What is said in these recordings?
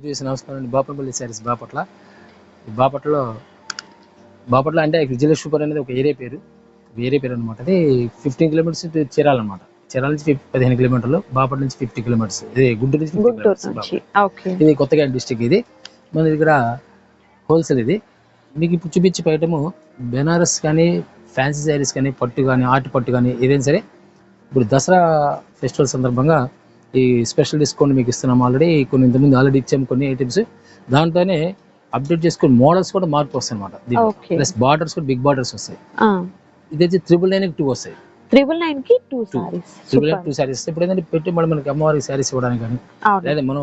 చూసి నమస్కారం అండి బాపనపల్లి శారీస్ బాపట్ల. బాపట్లలో బాపట్ల అంటే విజయలక్ష్మీపురం అనేది ఒక ఏరియా పేరు. వేరే పేరు అనమాట అది ఫిఫ్టీన్ కిలోమీటర్స్ చీరాల అనమాట చీరాల నుంచి పదిహేను కిలోమీటర్లు బాపట్ల నుంచి ఫిఫ్టీ కిలోమీటర్స్ ఇది గుంటూరు నుంచి 50 గుంటూరు kilometers నుంచి. బాపట్ల. ఓకే. ఇది కొత్తగా డిస్టిక్ ఇది. మన దగ్గర హోల్సేల్ ఇది. మీకు ఇప్పుడు చూపించే ఐటము బెనారస్ కానీ ఫ్యాన్సీ శారీస్ కానీ పట్టు కానీ ఆర్ట్ పట్టు కానీ ఏదైనా సరే ఇప్పుడు దసరా ఫెస్టివల్ సందర్భంగా ఈ స్పెషల్ డిస్కౌంట్ మీకు ఇస్తున్నాం ఆల్రెడీ కొన్ని ఇంతకుముందు ఆల్రెడీ ఇచ్చాము కొన్ని ఐటమ్స్ దాంతోనే అప్డేట్ చేసుకుని మోడల్స్ కూడా మార్పు వస్తాయి అనమాట ప్లస్ బార్డర్స్ కూడా బిగ్ బార్డర్స్ వస్తాయి. ఇది వచ్చి త్రిబుల్ నైన్ టూ వస్తాయి. ట్రిపుల్ నైన్కి two saris triple nine two saris ఇప్పుడు ఏంటంటే పెట్టి మళ్ళీ మనకి అమ్మవారికి శారీస్ ఇవ్వడానికి కానీ లేదా మనం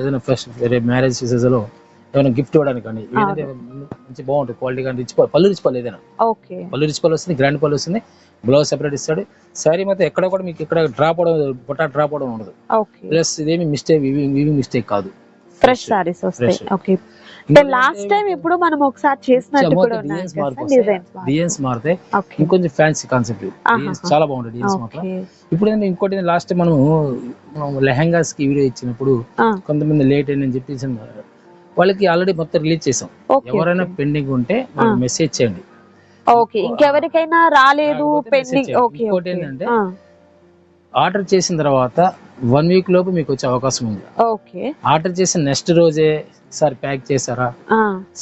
ఏదైనా ఫస్ట్ మ్యారేజ్లో ఏమైనా గిఫ్ట్ ఇవ్వడానికి కానీ మంచి బాగుంటుంది క్వాలిటీ కానీ రిచ్ పళ్ళు రిచ్ పళ్ళు ఏదైనా. ఓకే. పళ్ళు రిచ్ పళ్ళు వస్తుంది గ్రాండ్ పళ్ళు వస్తుంది బ్లౌజ్ సెపరేట్ ఇస్తాడు. శారీ మొత్తం ఎక్కడ కూడా మీకు ఇక్కడ డ్రాప్ అవడం బొట్టా డ్రాప్ అవడం ఉండదు. ప్లస్ ఇదేమి మిస్టేక్ వీవింగ్ మిస్టేక్ కాదు. ఫ్రెష్ సారీస్ వస్తాయి. ఓకే. లాస్ట్ టైం ఇప్పుడు మనం ఒకసారి చేసినట్టు కూడా డిజైన్స్ ఉన్నాయి మార్పు డిజైన్స్ డిజైన్స్ మారితే ఓకే ఇంకొంచెం ఫ్యాన్సీ కాన్సెప్ట్. చాలా బాగుంటుంది డిజైన్స్ మాత్రం ఇప్పుడు ఏంటంటే ఇంకోటి లాస్ట్ మనము లెహంగాస్కి వీడియో ఇచ్చినప్పుడు కొంతమంది లేట్ అయిందని చెప్పేసి వాళ్ళకి ఆల్రెడీ మొత్తం రిలీజ్ చేసాం. ఎవరైనా పెండింగ్ ఉంటే. మెసేజ్ చేయండి. ఓకే ఇంకెవరికైనా రాలేదు పెండింగ్ ఓకే ఇంకోటి ఏంటంటే ఆర్డర్ చేసిన తర్వాత వన్ వీక్ లోపు మీకు వచ్చే అవకాశం ఉంది. ఓకే ఆర్డర్ చేసిన నెక్స్ట్ రోజే సార్ ప్యాక్ చేశారా?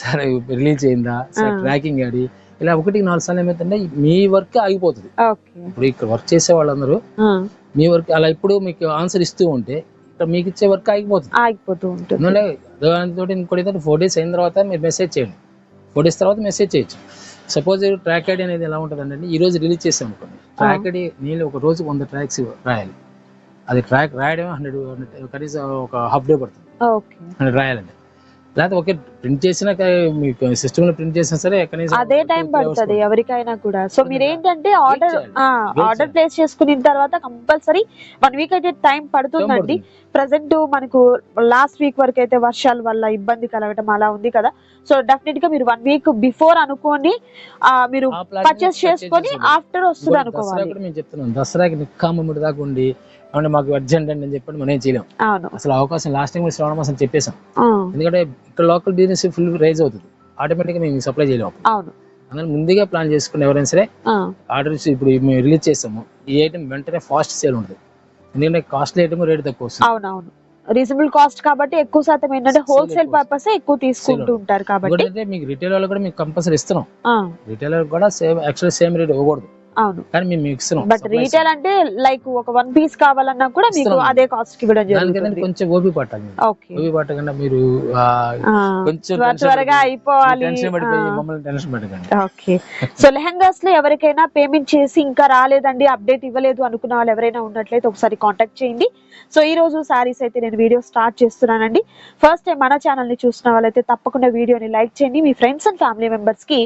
సార్ రిలీజ్ అయిందా? సార్. ట్రాకింగ్ ఆడి ఇలా ఒకటికి నాలుగు సార్లు ఏమైతుందంటే మీ వర్క్ ఆగిపోతుంది. ఇప్పుడు ఇక్కడ వర్క్ చేసే వాళ్ళందరూ మీ వర్క్ అలా ఇప్పుడు మీకు ఆన్సర్ ఇస్తూ ఉంటే మీకు ఇచ్చే వర్క్ ఆగిపోతుంది. ఆగిపోతూ ఉంటుంది. దాంతో ఇంకోటి ఏంటంటే ఫోర్ డేస్ అయిన తర్వాత మీరు మెసేజ్ చేయండి. ఫోర్ డేస్ తర్వాత మెసేజ్ చేయొచ్చు. సపోజ్ ట్రాక్ ఐడి అనేది ఎలా ఉంటుంది అంటే ఈ రోజు రిలీజ్ చేసాం అనుకోండి. ట్రాక్ ఐడి నేను ఒక రోజు వంద ట్రాక్స్ రాయాలి. అది ట్రాక్ రాయడం హండ్రెడ్ కనీసం ఒక హాఫ్ డే పడుతుంది. ఓకే. హండ్రెడ్ రాయాలండి లేకపోతే ఒకే ప్రింట్ చేసినా మీకు సిస్టమ్లో ప్రింట్ చేసినా సరే కనీసం అదే టైం పడుతుంది. ఎవరికైనా కూడా. సో మీరు ఏంటంటే ఆర్డర్ ఆర్డర్. ప్లేస్ చేసుకున్న తర్వాత కంపల్సరీ వన్ వీక్ అయితే టైం పడుతుందండి. పడుతుంది. ప్రజెంట్ మనకు లాస్ట్ వీక్ వరకు అయితే వర్షాల వల్ల ఇబ్బంది కలగటం అలా ఉంది కదా. సో డెఫినెట్గా మీరు వన్ వీక్ బిఫోర్ అనుకోని మీరు పర్చేస్ చేసుకొని. ఆఫ్టర్ వస్తుంది అనుకోవాలి. మేము చెప్తున్నాం దసరాకి నిక్కామమ్మడి దాకా ఉండి అంటే మాకు అర్జెంట్ అండి అని చెప్పండి మనం ఏం చేయలేం. అవును. అసలు అవకాశం లాస్ట్ టైం శ్రావణ మాసం చెప్పేసాం ఎందుకంటే ఇక్కడ లోకల్ బిజినెస్ ఫుల్ రైజ్ అవుతుంది. ఆటోమేటిక్గా మేము సప్లై చేయలేము అవును. అందుకని ముందుగా ప్లాన్ చేసుకుని ఎవరైనా సరే ఆ, ఆర్డర్ ఇప్పుడు మేము రిలీజ్ చేస్తాము. ఈ ఐటమ్ వెంటనే ఫాస్ట్ సేల్ ఉంటుంది. ఎందుకంటే కాస్ట్లీ ఐటమ్ రేట్ తక్కువ వస్తుంది. అవునవును. రీజనబుల్ కాస్ట్ కాబట్టి ఎక్కువ శాతం ఏంటంటే హోల్సేల్ పర్పస్ ఎక్కువ తీసుకుంటూ ఉంటారు కాబట్టి మీకు రిటైల్ వాళ్ళు కూడా మీకు కంపల్సరీ ఇస్తున్నాం. రిటైలర్ కూడా సేమ్ యాక్చువల్లీ సేమ్ రేట్ ఇవ్వకూడదు. అవును. కానీ మేము మీకు ఇస్తున్నాం. బట్ రీటైల్ అంటే లైక్ ఒక వన్ పీస్ కావాలన్నా కూడా మీకు. అదే కాస్ట్కి ఇవ్వడం జరుగుతుంది. కొంచెం ఓపి పట్టాలి ఓపి పట్టకుండా మీరు కొంచెం త్వరగా అయిపోవాలి. టెన్షన్ పడిపోయి. మమ్మల్ని టెన్షన్ పెట్టకండి. ఓకే సో లెహంగాస్లో ఎవరికైనా పేమెంట్ చేసి ఇంకా రాలేదండి అప్డేట్ ఇవ్వలేదు అనుకున్న వాళ్ళు ఎవరైనా ఉన్నట్లయితే ఒకసారి కాంటాక్ట్ చేయండి. సో ఈ రోజు సారీస్ అయితే నేను వీడియో స్టార్ట్ చేస్తున్నానండి. ఫస్ట్ టైం మన ఛానల్ని చూసిన వాళ్ళైతే తప్పకుండా వీడియోని లైక్ చేయండి. మీ ఫ్రెండ్స్ అండ్ ఫ్యామిలీ మెంబర్స్కి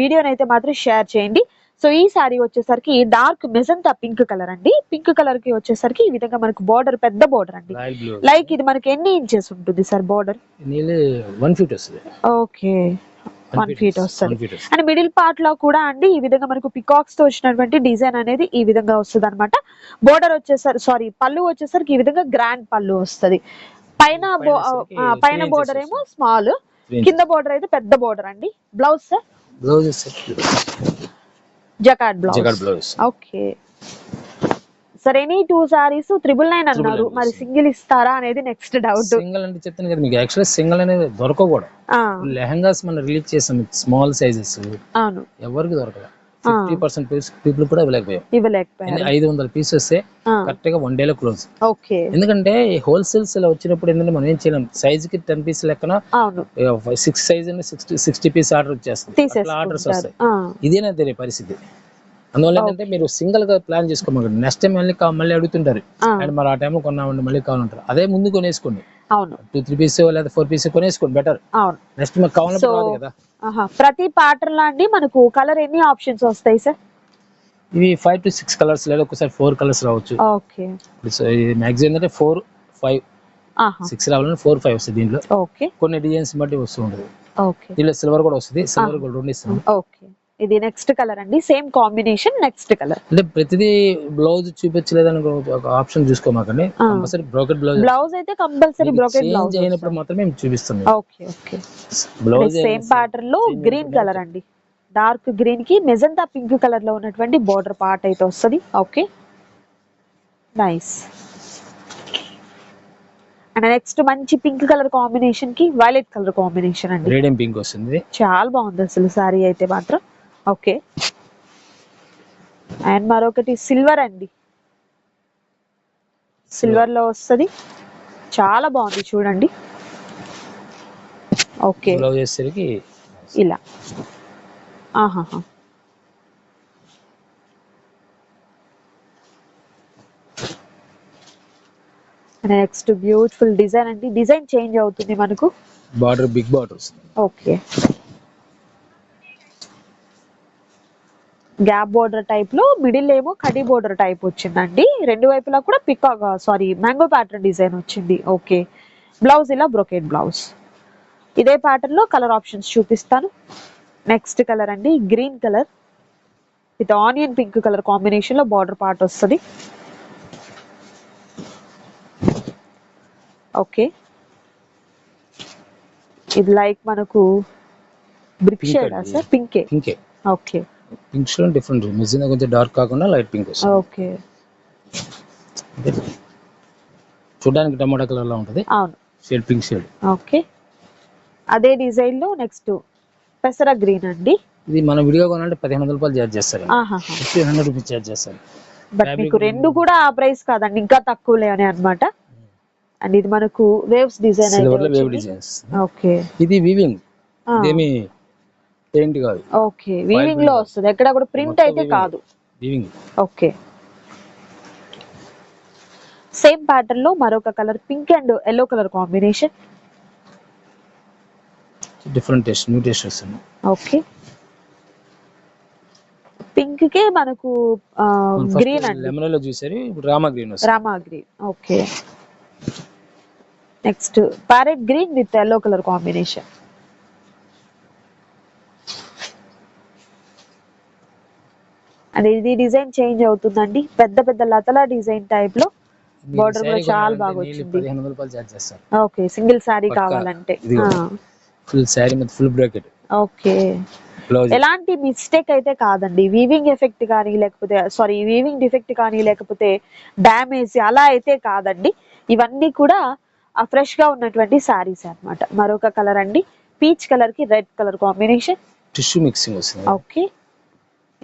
వీడియోని అయితే మాత్రం షేర్ చేయండి. సో ఈ సారీ వచ్చేసరికి డార్క్ మెజంతా పింక్ కలర్ అండి. పింక్ కలర్కి వచ్చేసరికి ఈ విధంగా మనకు బోర్డర్ పెద్ద బోర్డర్ అండి. లైక్ ఇది మనకి ఎన్ని ఇంచెస్ ఉంటుంది సార్ బోర్డర్? వన్ ఫీట్ వస్తుంది. ఓకే. వన్ ఫీట్ వస్తుంది. అండ్ మిడిల్ పార్ట్లో కూడా అండి ఈ విధంగా మనకు పికాక్స్తో వచ్చినటువంటి డిజైన్ అనేది ఈ విధంగా వస్తుంది అనమాట బోర్డర్ వచ్చేసరికి సారీ పళ్ళు వచ్చేసరికి ఈ విధంగా గ్రాండ్ పళ్ళు వస్తది. పైన పైన బోర్డర్ ఏమో స్మాల్ కింద బోర్డర్ అయితే పెద్ద బోర్డర్ అండి. బ్లౌజ్ సార్ బ్లౌజ్ జకాట్ జగడ్ బ్లౌజ్ బ్లౌజ్ ఓకే సరే any two saris triple nine అన్నారు. మరి. సింగిల్ ఇస్తారా అనేది నెక్స్ట్ డౌట్ సింగిల్ అంటే చెప్తాను కదా మీకు. యాక్చువల్లీ సింగిల్ అనేది దొరకకూడదు. లెహంగాస్ మనం రిలీజ్ చేసాం. స్మాల్ సైజెస్ అవును. ఎవరికి దొరకదు. ఫిఫ్టీ పర్సెంట్ పీపుల్ కూడా ఇవ్వలేకపోయాం. ఇవ్వలేకపోయారు. ఐదు వందల పీస్ వస్తే కరెక్ట్గా వన్ డేలో క్లోజ్ ఓకే. ఎందుకంటే హోల్సేల్స్ ఇలా వచ్చినప్పుడు ఏంటంటే మనం ఏం చేయలేం. సైజ్కి టెన్ పీస్ లెక్కన six size sixty sixty piece order వచ్చేస్తుంది. ఆర్డర్స్ వస్తాయి. ఇదేనా తెలియ పరిస్థితి. అందువల్ల ఏంటంటే మీరు సింగిల్గా ప్లాన్ చేసుకోమండి నెక్స్ట్ టైం మళ్ళీ మళ్ళీ అడుగుతుంటారు. అండ్ మరి ఆ టైంలో కొన్నామండి మళ్ళీ కావాలంటారు. అదే ముందు కొనేసుకోండి. అవును. టూ త్రీ పీస్ లేదా ఫోర్ పీస్ కొనేసుకోండి బెటర్ అవును. నెక్స్ట్ మాకు రాదు కదా. ప్రతి ప్యాటర్న్లో అండి మనకు కలర్ ఎన్ని ఆప్షన్స్ వస్తాయి సార్ ఇవి ఫైవ్ టు సిక్స్ కలర్స్ లేదా ఒకసారి ఫోర్ కలర్స్ రావచ్చు. ఓకే మ్యాక్సిమం ఏంటంటే ఫోర్ ఫైవ్ సిక్స్ రావాలని ఫోర్ ఫైవ్ వస్తుంది దీంట్లో. ఓకే కొన్ని డిజైన్స్ బట్టి వస్తూ ఉంటుంది. దీంట్లో సిల్వర్ కూడా వస్తుంది సిల్వర్ గోల్డ్ రెండు ఇస్తున్నాం ఓకే ఇది నెక్స్ట్ కలర్ అండి. సేమ్ కాంబినేషన్ నెక్స్ట్ కలర్ అంటే ప్రతిదీ బ్లౌజ్ చూపించలేదని ఒక ఆప్షన్ చూసుకోమాకండి. కంపల్సరీ బ్రోకెట్ బ్లౌజ్ బ్లౌజ్ అయితే కంపల్సరీ బ్రోకెట్ బ్లౌజ్ అయినప్పుడు మాత్రమే మేము చూపిస్తాం ఓకే ఓకే బ్లౌజ్ సేమ్ ప్యాటర్న్లో గ్రీన్ కలర్ అండి. డార్క్ గ్రీన్కి మెజంతా పింక్ కలర్లో ఉన్నటువంటి బార్డర్ పార్ట్ అయితే వస్తుంది. ఓకే నైస్ అండ్ నెక్స్ట్ మంచి పింక్ కలర్ కాంబినేషన్కి వైలెట్ కలర్ కాంబినేషన్ అండి. పింక్ వస్తుంది. చాలా బాగుంది అసలు సారీ అయితే మాత్రం. ఓకే. అండ్ మరొకటి సిల్వర్ అండి. సిల్వర్లో వస్తుంది. చాలా బాగుంది చూడండి. ఓకే. బ్లౌజ్ వేసరికి ఇలా. ఆహాహా. నెక్స్ట్ బ్యూటిఫుల్ డిజైన్ అండి. డిజైన్ చేంజ్ అవుతుంది మనకు. Border big border okay. Gap border టైప్లో మిడిల్ ఏమో కడి బోర్డర్ టైప్ వచ్చిందండి. రెండు వైపులా కూడా peacock sari mango pattern design వచ్చింది. ఓకే బ్లౌజ్ ఇలా బ్రొకెట్ బ్లౌజ్ ఇదే ప్యాటర్న్లో కలర్ ఆప్షన్స్ చూపిస్తాను. నెక్స్ట్ కలర్ అండి green colour with onion pink colour కాంబినేషన్లో బార్డర్ పార్ట్ వస్తుంది. ఓకే ఇది లైక్ మనకు బ్రిక్ షేడ్. సార్ పింకే పింకే ఓకే పింక్లో డిఫరెంట్ మిషన్ కొంచెం డార్క్ కాకుండా లైట్ పింక్ వస్తుంది. ఓకే. చూడడానికి టమాటా కలర్లో ఉంటుంది. అవును. Shade pink shade okay. అదే డిజైన్లో నెక్స్ట్ పెసర గ్రీన్ అండి. ఇది మన విడిగా కొనాలంటే పదిహేను వందల రూపాయలు చార్జ్ చేస్తారు. ఫిఫ్టీన్ హండ్రెడ్ రూపీస్ చార్జ్ చేస్తారు. బట్ మీకు రెండు కూడా ఆ ప్రైస్ కాదండి. ఇంకా తక్కువలే అని అన్నమాట. అండ్ ఇది మనకు waves design wave designs okay. ఇది వీవింగ్ ఇదేమి పెయింట్ కాదు. ఓకే వీవింగ్లో వస్తుంది. ఎక్కడ కూడా ప్రింట్ అయితే. కాదు. Weaving okay. సేమ్ ప్యాటర్న్లో మరొక colour pink and yellow colour combination different taste new taste వస్తుంది. ఓకే. పింక్ కే మనకు గ్రీన్ అండి. లెమన్లో చూసారు ఇప్పుడు రామా గ్రీన్ వస్తుంది. Rama green okay. Next parrot green with yellow colour combination and ఇది డిజైన్ చేంజ్ అవుతుందండి. పెద్ద పెద్ద లతల డిజైన్ టైప్లో Border కూడా చాలా బాగా వచ్చింది. ఓకే సింగిల్ పక్కా. కావాలంటే. ఫుల్ శారీ మీద ఫుల్ బ్రాకెట్ ఓకే. ఎలాంటి మిస్టేక్ అయితే కాదండి. వీవింగ్ ఎఫెక్ట్ కానీ లేకపోతే సారీ వీవింగ్ డిఫెక్ట్ కానీ లేకపోతే డ్యామేజ్ అలా అయితే కాదండి. ఇవన్నీ కూడా ఫ్రెష్గా ఉన్నటువంటి శారీస్ అన్నమాట. మరొక కలర్ అండి. పీచ్ కలర్కి red colour combination tissue mixing వస్తుంది. ఓకే.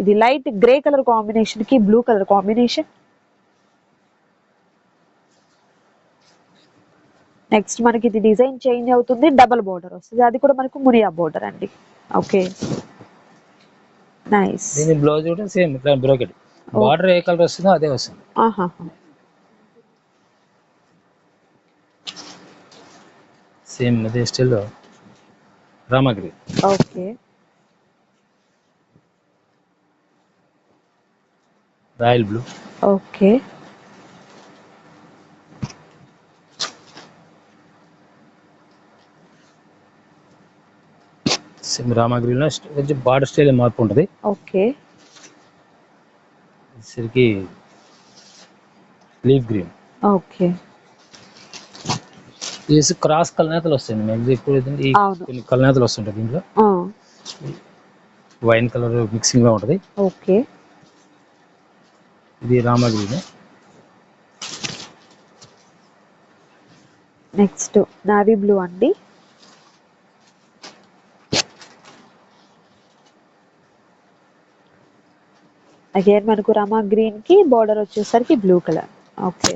ఇది లైట్ గ్రే కలర్ కాంబినేషన్కి బ్లూ కలర్ కాంబినేషన్. నెక్స్ట్ మనకి ఇది డిజైన్ చేంజ్ అవుతుంది డబల్ బోర్డర్ వస్తుంది. అది కూడా మనకు మునియా బోర్డర్ అండి. ఓకే. నైస్ దీని బ్లౌజ్ కూడా సేమ్ ఇట్లా బ్రాకెట్ బార్డర్ ఏ కలర్ వస్తుందో అదే వస్తుంది. సేమ్ అదే స్టైల్లో Rama green okay. Royal blue. Okay. Same Rama గ్రీన్లో కొంచెం బార్డర్ స్టైల్ మార్పు ఉంటుంది. ఓకే. సరికి లీఫ్ గ్రీన్. ఓకే. ఇది క్రాస్ కలనేతలు వస్తాయండి మేము ఎక్కువ ఈ. కొన్ని కలనేతలు వస్తుంటాయి దీంట్లో. వైన్ కలర్ మిక్సింగ్లో ఉంటుంది. ఓకే. ఇది రామా నెక్స్ట్ నావీ బ్లూ అండి. అగైన్ మనకు రమా గ్రీన్కి బార్డర్ వచ్చేసరికి బ్లూ కలర్ ఓకే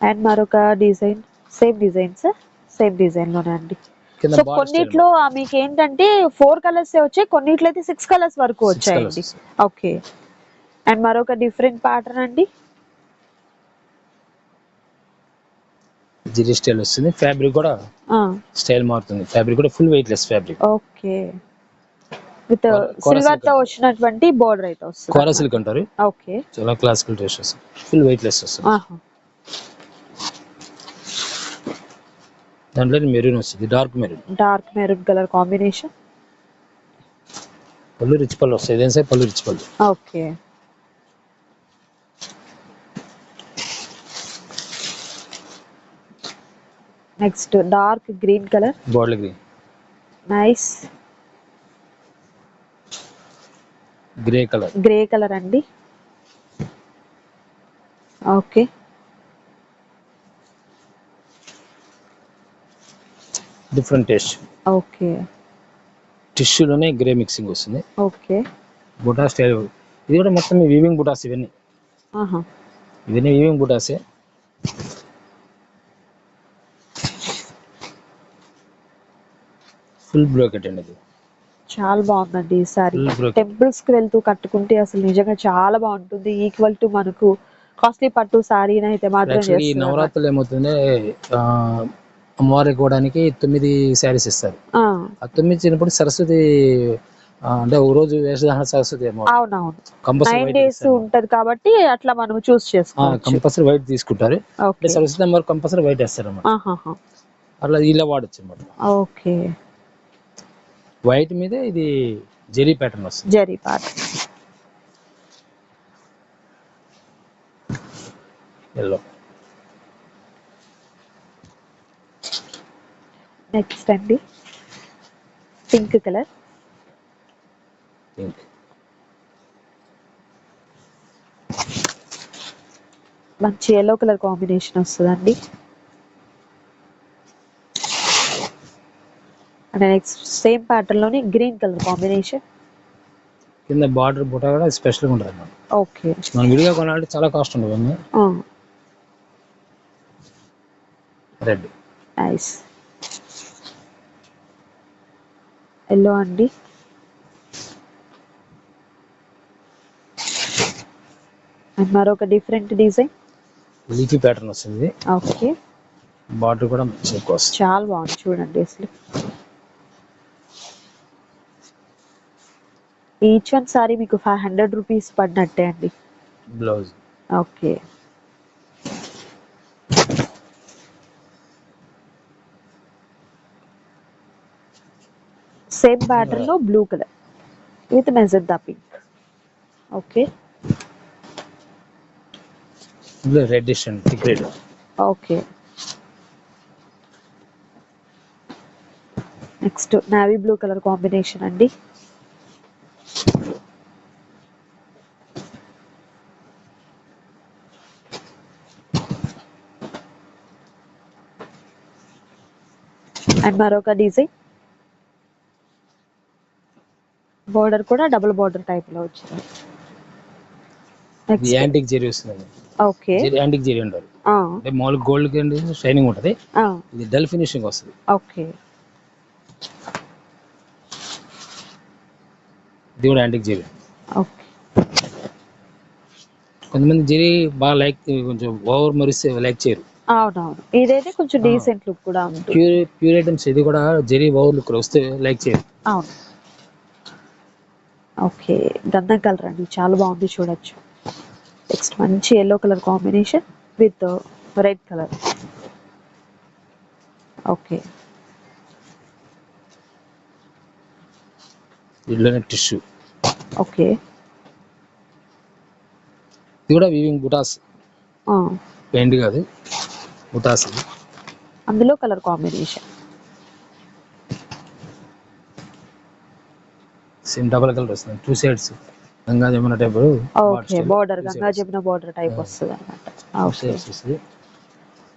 అండ్ మరొక design same design sir same డిజైన్లోనే అండి. సో కొన్నిట్లో మీకు ఏంటంటే ఫోర్ కలర్స్ వచ్చాయి కొన్నిట్లో అయితే సిక్స్ కలర్స్ వరకు వచ్చాయండి. ఓకే అండ్ మరొక డిఫరెంట్ ప్యాటర్న్ అండి. జిరి స్టైల్ వస్తుంది ఫ్యాబ్రిక్ కూడా స్టైల్ మారుతుంది. ఫ్యాబ్రిక్ కూడా full weight less fabric okay with సిల్వర్తో. వచ్చినటువంటి బోర్డర్ అయితే వస్తుంది. కోరా సిల్క్ అంటారు. ఓకే చాలా క్లాసికల్ వస్తుంది ఫుల్ వెయిట్ లెస్ వస్తుంది దాంట్లో మెరూన్ వస్తుంది dark maroon dark maroon colour combination pallu rich pallu వస్తాయి ఇదేం sir pallu rich pallu? Okay next dark green colour bottle green nice grey colour grey colour అండి. Okay different taste okay. టిష్యూలోనే grey mixing వస్తుంది. Okay. Buta style ఇది కూడా మొత్తం weaving బుటాస్ ఇవన్నీ. ఇవన్నీ weaving బుటాసే full brocade అండి ఇది. చాలా బాగుందండి ఈ సారీ. ఫుల్ బ్రోకెట్ టెంపుల్స్కి వెళ్తూ కట్టుకుంటే అసలు నిజంగా చాలా బాగుంటుంది. ఈక్వల్ టు మనకు కాస్ట్లీ పట్టు సారీని అయితే మాత్రం. నవరాత్రులు ఏమవుతుందంటే ఆ, అమ్మవారికి ఇవ్వడానికి తొమ్మిది శారీస్ ఇస్తారు. ఆ, తొమ్మిది ఇచ్చినప్పుడు సరస్వతి అంటే ఒక రోజు వేషధారణ సరస్వతి కంపల్సరీ డేస్ ఉంటది కాబట్టి అట్లా మనం చూస్ చేసుకోవచ్చు. కంపల్సరీ వైట్ తీసుకుంటారు. అంటే సరస్వతి అమ్మవారు కంపల్సరీ వైట్ వేస్తారు అన్నమాట. అట్లా ఇలా వాడచ్చు అనమాట ఓకే. వైట్ మీద ఇది జెరీ ప్యాటర్న్ వస్తుంది. జరీ పాట ఎల్లో నెక్స్ట్ అండి. పింక్ కలర్ మంచి ఎల్లో కలర్ కాంబినేషన్ వస్తుందండి. అండ్ నెక్స్ట్ సేమ్ ప్యాటర్న్లోని గ్రీన్ కలర్ కాంబినేషన్ కింద బార్డర్ బుట్ట కూడా స్పెషల్గా ఉంటుంది అన్నమాట. ఓకే మనం విడిగా కొనాలంటే చాలా కాస్ట్ ఉంటుంది రెడ్ నైస్ ఎల్లో అండి. అండ్ మరొక డిఫరెంట్ డిజైన్. లీఫీ ప్యాటర్న్ వస్తుంది. ఓకే. బార్డర్ కూడా మంచి ఎక్కువ వస్తుంది. చాలా బాగుంది చూడండి అసలు. ఈచ్ వన్ సారీ మీకు ఫైవ్ హండ్రెడ్ రూపీస్ పడినట్టే అండి. బ్లౌజ్. ఓకే. సేమ్ ప్యాటర్న్లో blue colour. With magenta pink. Okay? Reddish and red okay. Next navy blue colour combination అండి. అండ్ మరొక డిజైన్. బోర్డర్ కూడా డబుల్ బోర్డర్ టైప్లో వచ్చింది. ఇది యాంటిక్ జెరీ వస్తుంది. ఓకే. యాంటిక్ జెరీ అంటారు అంటే మామూలు గోల్డ్కి షైనింగ్ ఉంటుంది. ఇది డల్ ఫినిషింగ్ వస్తుంది. ఓకే. ఇది కూడా యాంటిక్ జెరీ ఓకే. కొంతమంది జెరీ బాగా లైక్ కొంచెం ఓవర్ మరిస్తే లైక్ చేయరు. అవునవును. ఇదైతే కొంచెం. డీసెంట్ లుక్ కూడా ఉంటుంది. ప్యూర్ ప్యూర్ ఐటమ్స్ ఇది కూడా జెరీ ఓవర్ లుక్ వస్తే లైక్ చేయరు. అవును. ఓకే గంధం కలర్ అండి చాలా బాగుంది చూడొచ్చు. నెక్స్ట్ మంచి yellow colour combination with red colour okay. దీంట్లోనే టిష్యూ ఓకే. ఇది కూడా వీవింగ్ బుటాస్ పెయింట్ కాదు. బుటాస్ అందులో colour combination same double colour వస్తుంది. Two sides Ganga Jamuna type okay border Ganga Jamuna border type వస్తుంది వస్తుంది.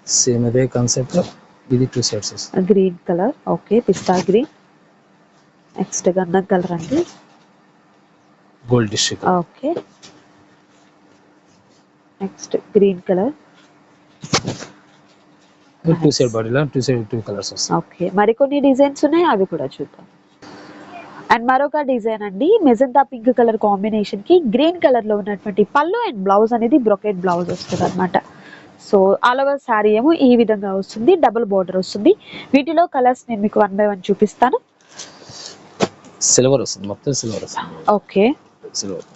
సేమ్ అదే కాన్సెప్ట్ ఇది టూ సైడ్స్ వస్తుంది. గ్రీన్ కలర్ ఓకే పిస్తా గ్రీన్ నెక్స్ట్ గంధం కలర్ అండి. Gold tissue okay next green colour two side బాడీలో టూ సైడ్ టూ కలర్స్ వస్తాయి ఓకే మరికొన్ని డిజైన్స్ ఉన్నాయి అవి కూడా చూద్దాం. అండ్ మరొక డిజైన్ అండి మెజంతా పింక్ కలర్ కాంబినేషన్కి గ్రీన్ కలర్లో ఉన్నటువంటి పళ్ళు అండ్ బ్లౌజ్ అనేది బ్రొకెట్ బ్లౌజ్ వస్తుంది అనమాట సో ఆల్ ఓవర్ శారీ ఏమో ఈ విధంగా వస్తుంది డబుల్ బోర్డర్ వస్తుంది. వీటిలో కలర్స్ నేను మీకు వన్ బై వన్ చూపిస్తాను. సిల్వర్ వస్తుంది మొత్తం సిల్వర్ వస్తుంది. ఓకే. సిల్వర్.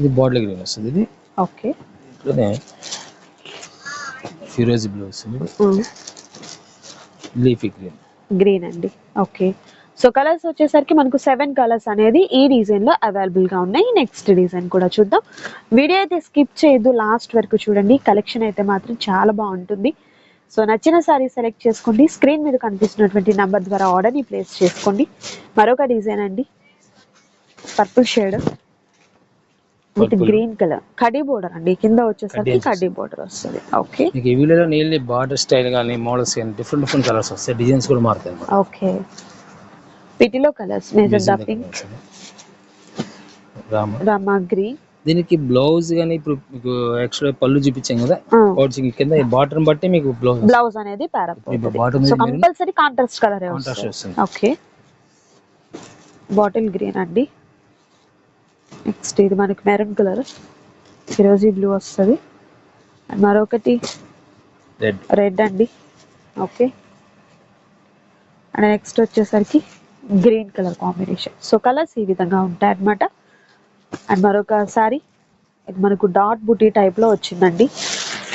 ఇది బాటిల్ గ్రీన్ వస్తుంది ఇది. ఓకే. ఇట్లనే ఫిరోజీ బ్లూ వస్తుంది. Leafy green. గ్రీన్ అండి. ఓకే సో కలర్స్ వచ్చేసరికి మనకు సెవెన్ కలర్స్ అనేది ఈ డిజైన్లో అవైలబుల్గా ఉన్నాయి. నెక్స్ట్ డిజైన్ కూడా చూద్దాం. వీడియో అయితే స్కిప్ చేయొద్దు. లాస్ట్ వరకు చూడండి. కలెక్షన్ అయితే మాత్రం చాలా బాగుంటుంది. సో నచ్చిన సారీ సెలెక్ట్ చేసుకోండి. స్క్రీన్ మీద కనిపిస్తున్నటువంటి నంబర్ ద్వారా ఆర్డర్ని ప్లేస్ చేసుకోండి. మరొక డిజైన్ అండి. Purple shade with. Green colour కడ్డీ బోర్డర్ అండి. కింద వచ్చేసరికి కడ్డీ బోర్డర్ వస్తుంది. ఓకే మీకు ఈ వీడియోలో బార్డర్ స్టైల్ కానీ మోడల్స్ కానీ డిఫరెంట్ డిఫరెంట్ కలర్స్ వస్తాయి. డిజైన్స్ కూడా మారుతాయి. ఓకే వీటిలో colours Magenta pink. Rama. Rama. Green దీనికి బ్లౌజ్ కానీ ఇప్పుడు మీకు యాక్చువల్గా పళ్ళు చూపించాం కదా? పౌచింగ్ కింద ఈ బాటమ్ బట్టి మీకు బ్లౌజ్ బ్లౌజ్ అనేది compulsory contrast colour okay bottle green అండి. నెక్స్ట్ ఇది మనకి మెరూన్ కలర్. ఫిరోజీ బ్లూ వస్తుంది. అండ్ మరొకటి రెడ్ రెడ్ అండి. ఓకే అండ్ నెక్స్ట్ వచ్చేసరికి green colour combination so colours ఈ విధంగా ఉంటాయి అన్నమాట అండ్ మరొక సారీ ఇది మనకు డాట్ బుటీ టైప్లో వచ్చిందండి.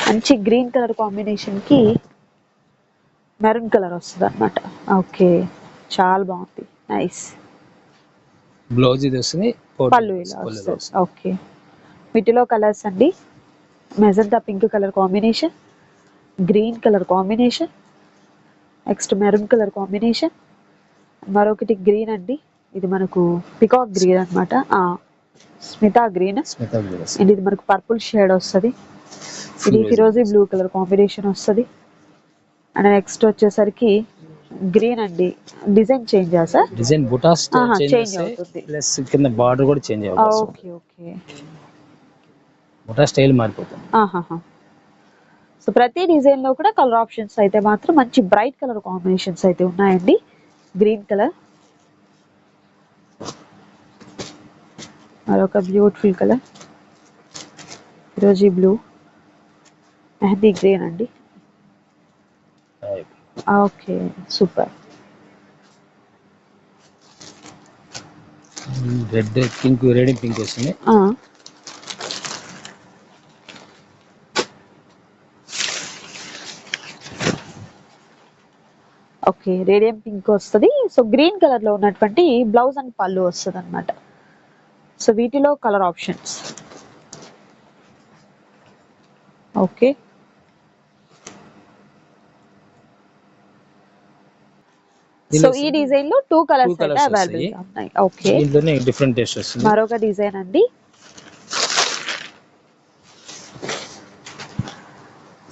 మంచి గ్రీన్ కలర్ కాంబినేషన్కి మెరూన్ కలర్ వస్తుంది అనమాట ఓకే చాలా బాగుంది. నైస్ బ్లౌజ్ ఇది వస్తుంది పళ్ళు ఇలా వస్తుంది. ఓకే. వీటిలో కలర్స్ అండి. Magenta pink colour combination green colour combination next maroon colour combination మరొకటి గ్రీన్ అండి. ఇది మనకు పికాక్ గ్రీన్ అనమాట స్మితా గ్రీన్. అండ్ ఇది మనకు పర్పుల్ షేడ్ వస్తుంది. ఇది. ఫిరోజీ బ్లూ కలర్ కాంబినేషన్ వస్తుంది. అండ్ నెక్స్ట్ వచ్చేసరికి గ్రీన్ అండి. డిజైన్ చేంజ్ సార్ డిజైన్ బుటాస్ చేంజ్ అవుతుంది. ప్లస్ కింద బార్డర్ కూడా చేంజ్ అవ్వాలి ఓకే ఓకే. బుటా స్టైల్ మారిపోతుంది. ఆహాహా. సో ప్రతి డిజైన్లో కూడా కలర్ ఆప్షన్స్ అయితే మాత్రం మంచి బ్రైట్ కలర్ కాంబినేషన్స్ అయితే ఉన్నాయండి. Green colour. మరొక బ్యూటిఫుల్ కలర్. ఫిరోజీ బ్లూ. మెహందీ గ్రీన్ అండి. Okay super red pink red pink వస్తుంది ఓకే రేడియం పింక్ వస్తుంది. సో గ్రీన్ కలర్లో ఉన్నటువంటి బ్లౌజ్ అండ్ పళ్ళు వస్తుంది అనమాట సో వీటిలో కలర్ ఆప్షన్స్ ఓకే. సో ఈ డిజైన్లో టూ కలర్స్ అవైలబుల్. ఉన్నాయి. ఓకే దీంట్లోనే డిఫరెంట్ టేస్ట్ వస్తుంది మరొక డిజైన్ అండి.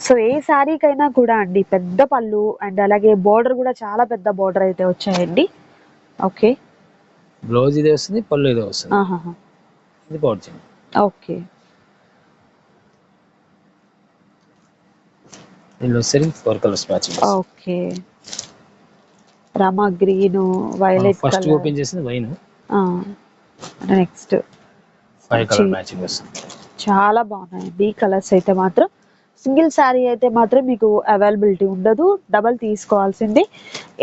సో ఏ శారీకైనా కూడా అండి పెద్ద పళ్ళు అండ్ అలాగే బోర్డర్ కూడా చాలా పెద్ద బోర్డర్ అయితే వచ్చాయండి. ఓకే బ్లౌజ్ ఇదే వస్తుంది పళ్ళు ఇదే వస్తుంది. ఇది పౌచింగ్ ఓకే దీనిలో వచ్చేసరికి four colours matching okay Rama green violet first open చేసింది wine. Next five colour matching వస్తుంది చాలా బాగున్నాయండి కలర్స్ అయితే మాత్రం సింగిల్ శారీ అయితే మాత్రం మీకు అవైలబిలిటీ ఉండదు. డబల్ తీసుకోవాల్సిందే.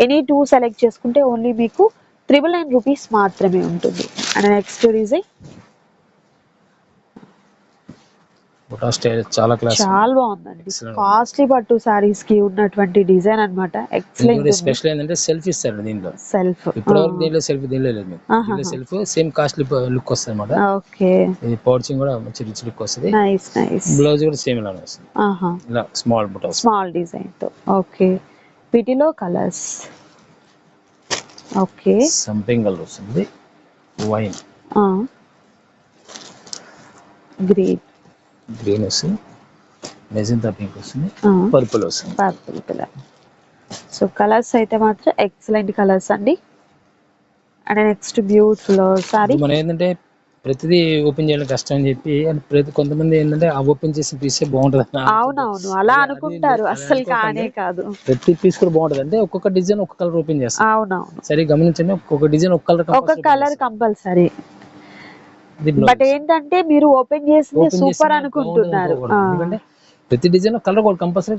ఎనీ టూ సెలెక్ట్ చేసుకుంటే ఓన్లీ మీకు త్రిబుల్ నైన్ రూపీస్ మాత్రమే ఉంటుంది. అండ్ నెక్స్ట్ డిజైన్ బుటా స్టైల్ చాలా క్లాస్ చాలా బాగుందండి. కాస్ట్లీ పట్టు సారీస్కి ఉన్నటువంటి డిజైన్ అనమాట ఎక్సలెంట్ స్పెషల్ ఏంటంటే సెల్ఫ్ ఇస్తారు దీంట్లో. సెల్ఫ్ ఇప్పటివరకు దీంట్లో సెల్ఫ్ దీనిలో లేదు. దీంట్లో సెల్ఫ్ సేమ్ కాస్ట్లీ లుక్ వస్తుంది అనమాట ఓకే. ఇది పౌచింగ్ కూడా మంచి రిచ్ లుక్ వస్తుంది. నైస్ నైస్ బ్లౌజ్ కూడా సేమ్ ఇలానే వస్తుంది. ఆహా. ఇలా స్మాల్ బుటా స్మాల్ డిజైన్తో. ఓకే. వీటిలో కలర్స్ ఓకే. సంపింగ్ కలర్ వస్తుంది. వైన్ గ్రీన్ గ్రీన్ వస్తుంది మెజంతా పింక్ వస్తుంది పర్పుల్ వస్తుంది. Purple colour. సో కలర్స్ అయితే మాత్రం ఎక్సలెంట్ కలర్స్ అండి. And next beautiful sari. మనం ఏంటంటే ప్రతిదీ ఓపెన్ చేయడం కష్టం అని చెప్పి ప్రతి కొంతమంది ఏంటంటే ఆ ఓపెన్ చేసిన పీసే బాగుంటుంది అవునవును అలా అనుకుంటారు. అనుకోకండి. కానే కాదు. ప్రతి పీస్ కూడా బాగుంటుంది. అంటే ఒక్కొక్క డిజైన్ ఒక్క కలర్ ఓపెన్ చేస్తాం. అవునవును. సరే గమనించండి ఒక్కొక్క డిజైన్ ఒక్క కలర్ ఒక కలర్ కంపల్సరీ బట్ ఏంటంటే మీరు ఓపెన్ చేసింది సూపర్ అనుకుంటున్నారు. ప్రతి డిజైన్ కలర్ కూడా కంపల్సరీ.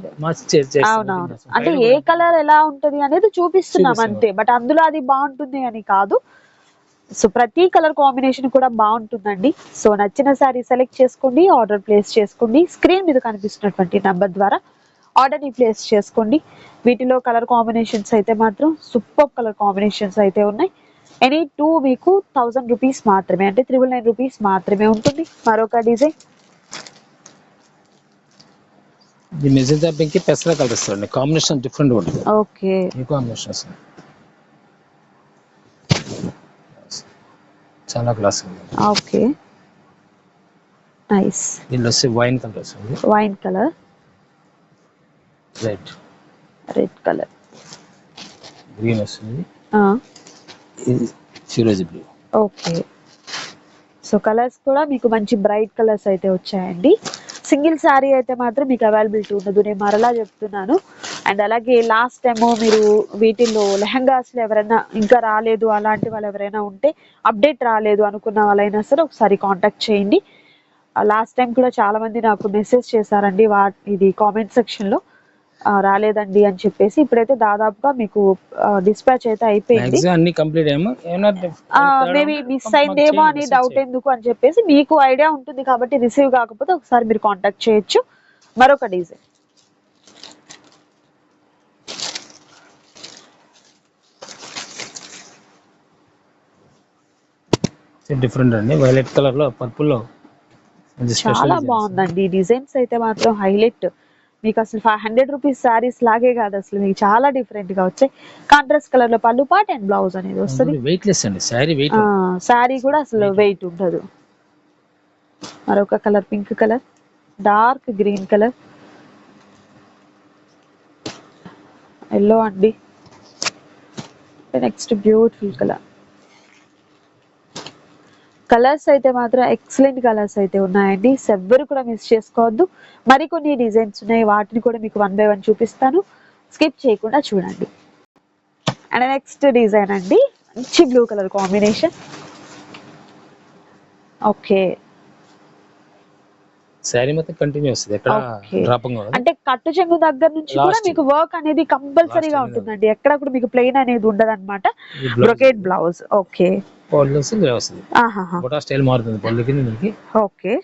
అవునవును. అంటే ఏ కలర్ ఎలా ఉంటది అనేది చూపిస్తున్నాం చూపిస్తున్నాం. అంతే. బట్ అందులో అది బాగుంటుంది అని కాదు. సో ప్రతి కలర్ కాంబినేషన్ కూడా బాగుంటుందండి. సో నచ్చిన శారీ సెలెక్ట్ చేసుకోండి ఆర్డర్ ప్లేస్ చేసుకోండి. స్క్రీన్ మీద కనిపిస్తున్నటువంటి నంబర్ ద్వారా ఆర్డర్ని ప్లేస్ చేసుకోండి. వీటిలో కలర్ కాంబినేషన్స్ అయితే మాత్రం సూపర్ కలర్ కాంబినేషన్స్ అయితే ఉన్నాయి. ఎనీ టూ మీకు థౌజండ్ రూపీస్ మాత్రమే అంటే త్రిబుల్ నైన్ రూపీస్ మాత్రమే ఉంటుంది. మరొక డిజైన్ ఇది మెజెంటా పింక్ పెసర కలర్ ఇస్తారండి కాంబినేషన్ డిఫరెంట్ ఉంటుంది. ఓకే ఈ కాంబినేషన్ చాలా క్లాస్ ఓకే నైస్ దీనిలో వచ్చి వైన్ కలర్ వస్తుంది wine colour red red colour green వస్తుంది. ఇది బ్లూ ఓకే. సో కలర్స్ కూడా మీకు మంచి బ్రైట్ కలర్స్ అయితే వచ్చాయండి. సింగిల్ శారీ అయితే మాత్రం మీకు అవైలబిలిటీ ఉండదు. నేను మరలా చెప్తున్నాను. అండ్ అలాగే లాస్ట్ టైము మీరు వీటిల్లో లెహంగాస్లో ఎవరైనా ఇంకా రాలేదు అలాంటి వాళ్ళు ఎవరైనా ఉంటే అప్డేట్ రాలేదు అనుకున్న వాళ్ళైనా సరే ఒకసారి కాంటాక్ట్ చేయండి. లాస్ట్ టైం కూడా చాలామంది నాకు మెసేజ్ చేశారండి. వా ఇది కామెంట్ సెక్షన్లో. రాలేదండి అని చెప్పేసి ఇప్పుడైతే దాదాపుగా మీకు డిస్పాచ్ అయితే అయిపోయింది. అన్ని కంప్లీట్ ఏమో ఏమైనా మేబీ మిస్ అయిందేమో అని డౌట్ ఎందుకు అని చెప్పేసి మీకు ఐడియా ఉంటుంది కాబట్టి రిసీవ్ కాకపోతే ఒకసారి మీరు కాంటాక్ట్ చేయొచ్చు. మరొక డిజైన్ డిఫరెంట్ అండి. వైలెట్ కలర్లో పర్పుల్లో. చాలా బాగుందండి. డిజైన్స్ అయితే మాత్రం హైలైట్ మీకు అసలు ఫైవ్ హండ్రెడ్ రూపీస్ శారీస్ లాగే కాదు అసలు మీకు చాలా డిఫరెంట్గా వచ్చాయి. కాంట్రాస్ట్ కలర్లో పళ్ళు పాట్ అండ్ బ్లౌజ్ అనేది వస్తుంది. వెయిట్ లెస్ అండి శారీ వెయిట్ శారీ కూడా అసలు వెయిట్ ఉండదు. మరొక colour pink colour dark green colour yellow అండి. నెక్స్ట్ బ్యూటిఫుల్ కలర్ కలర్స్ అయితే మాత్రం ఎక్సలెంట్ కలర్స్ అయితే ఉన్నాయండి. ఎవ్వరు కూడా మిస్ చేసుకోవద్దు. మరికొన్ని డిజైన్స్ ఉన్నాయి. వాటిని కూడా మీకు వన్ బై వన్ చూపిస్తాను. స్కిప్ చేయకుండా చూడండి. అండ్ నెక్స్ట్ డిజైన్ అండి. మంచి blue colour combination. Okay. Sari మొత్తం కంటిన్యూ వస్తుంది ఎక్కడ. డ్రాపింగ్ అంటే కట్టు చెంగు దగ్గర నుంచి కూడా. మీకు వర్క్ అనేది కంపల్సరీగా ఉంటుందండి. ఎక్కడ కూడా మీకు ప్లెయిన్ అనేది ఉండదు అనమాట బ్రొకేట్ బ్లౌజ్ ఓకే. పళ్ళు ఇలా వస్తుంది. బొటా స్టైల్ మారుతుంది పళ్ళు కింద దీనికి. ఓకే.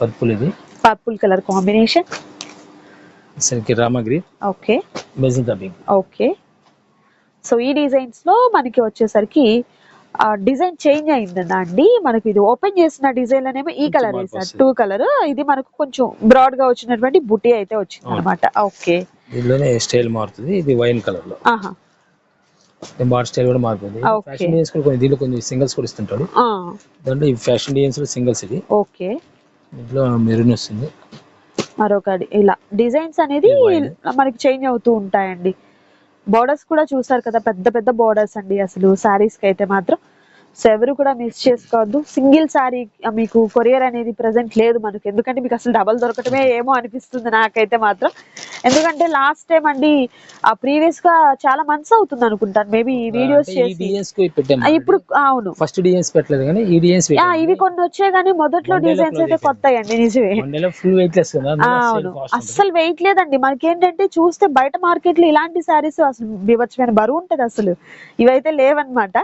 పర్పుల్ ఇది. పర్పుల్ కలర్ కాంబినేషన్ సరికి Ramagiri. Okay. Magenta pink okay. So ఈ డిజైన్స్లో మనకి వచ్చేసరికి డిజైన్ చేంజ్ అయిందా అండి. మనకి ఇది ఓపెన్ చేసిన డిజైన్ అనేమో ఈ కలర్ వేసారు వస్తుంది. టూ కలర్ ఇది మనకు కొంచెం బ్రాడ్గా వచ్చినటువంటి బుటీ అయితే వచ్చింది. అనమాట ఓకే. దీనిలోనే స్టైల్ మారుతుంది. ఇది వైన్ కలర్లో. ఆహా. బాడీ స్టైల్ కూడా Okay. ఫ్యాషన్ డిజైన్స్ కూడా కొన్ని దీనిలో కొన్ని సింగిల్స్ కూడా ఇస్తుంటాడు. దాంట్లో ఈ ఫ్యాషన్ డిజైన్స్లో సింగిల్స్ ఇది. ఓకే దీంట్లో మెరూన్ వస్తుంది. మరొకటి ఇలా డిజైన్స్ అనేది. మనకి చేంజ్ అవుతూ ఉంటాయండి. బోర్డర్స్ కూడా చూసారు కదా పెద్ద పెద్ద బోర్డర్స్ అండి అసలు. సారీస్కి అయితే మాత్రం సో ఎవరు కూడా మిస్ చేసుకోవద్దు. సింగిల్ సారీ మీకు కొరియర్ అనేది ప్రెసెంట్ లేదు మనకు. ఎందుకంటే మీకు అసలు డబల్ దొరకటమే ఏమో అనిపిస్తుంది నాకైతే మాత్రం. ఎందుకంటే లాస్ట్ టైం అండి ఆ ప్రీవియస్గా చాలా మంత్స్ అవుతుంది అనుకుంటాను. మేబీ ఈ వీడియోస్ చేసి. ఇప్పుడు అవును. ఫస్ట్ డిజైన్స్ పెట్టలేదు కానీ ఈ డిజైన్స్ ఆ, ఇవి కొన్ని వచ్చాయి కానీ మొదట్లో డిజైన్స్ అయితే కొత్త అండి నిజమే. అవును. అస్సలు వెయిట్ లేదండి. మనకి ఏంటంటే చూస్తే బయట మార్కెట్లో ఇలాంటి శారీస్ అసలు బీభత్సమైన బరువు ఉంటది అసలు. ఇవైతే లేవన్నమాట.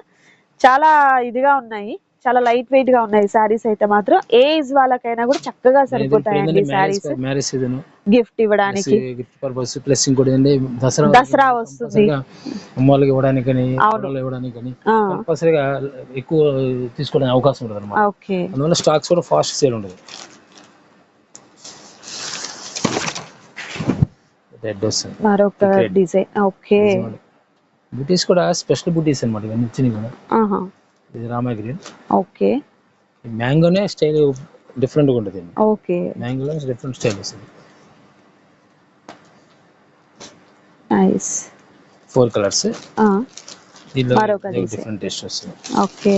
చాలా ఇదిగా ఉన్నాయి. చాలా లైట్ వెయిట్గా ఉన్నాయి శారీస్ అయితే మాత్రం. ఏ ఏజ్ వాళ్ళకైనా కూడా చక్కగా సరిపోతాయండి శారీస్. మ్యారేజ్ సీజన్ గిఫ్ట్ ఇవ్వడానికి. గిఫ్ట్ పర్పస్ ప్లస్ ఇంకోటి ఏంటి దసరా దసరా వస్తుంది. అమ్మవాళ్ళకి ఇవ్వడానికి కానీ ఇవ్వడానికి కానీ కంపల్సరీగా ఎక్కువ తీసుకోవడానికి అవకాశం ఉంటుంది అనమాట ఓకే. అందువల్ల స్టాక్స్ కూడా ఫాస్ట్ సేల్ వస్తుంది. మరొక. Design okay. బుటీస్ కూడా స్పెషల్ బుటీస్ అనమాట ఇవన్నీ వచ్చినాయి కూడా. ఇది రామా గ్రీన్. ఓకే. మ్యాంగోనే స్టైల్ డిఫరెంట్గా ఉంటుంది. ఓకే. మ్యాంగోలో డిఫరెంట్ స్టైల్ వస్తుంది. నైస్. Four colours. దీనిలో. డిఫరెంట్ టేస్ట్ వస్తుంది. ఓకే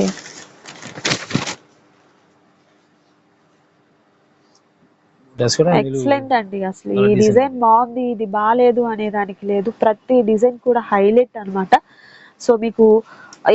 డ్రెస్ కూడా ఎక్సలెంట్ అండి. అసలు ఈ డిజైన్ బాగుంది ఇది బాగాలేదు అనే దానికి లేదు. ప్రతి డిజైన్ కూడా హైలైట్ అన్నమాట. సో మీకు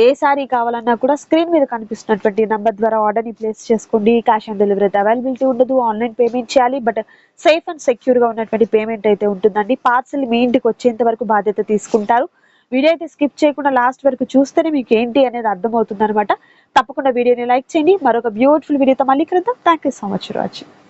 ఏ సారీ కావాలన్నా కూడా స్క్రీన్ మీద కనిపిస్తున్నటువంటి నంబర్ ద్వారా ఆర్డర్ని ప్లేస్ చేసుకోండి. క్యాష్ ఆన్ డెలివరీ అయితే అవైలబిలిటీ ఉండదు. ఆన్లైన్ పేమెంట్ చేయాలి. బట్ సేఫ్ అండ్ సెక్యూర్గా ఉన్నటువంటి పేమెంట్ అయితే ఉంటుందండి. పార్సల్ మీ ఇంటికి వచ్చేంత వరకు బాధ్యత తీసుకుంటారు. వీడియో అయితే స్కిప్ చేయకుండా లాస్ట్ వరకు చూస్తేనే మీకు ఏంటి అనేది అర్థమవుతుంది అనమాట తప్పకుండా వీడియోని లైక్ చేయండి. మరొక బ్యూటిఫుల్ వీడియోతో మళ్ళీ కలుద్దాం. Thank you so much watching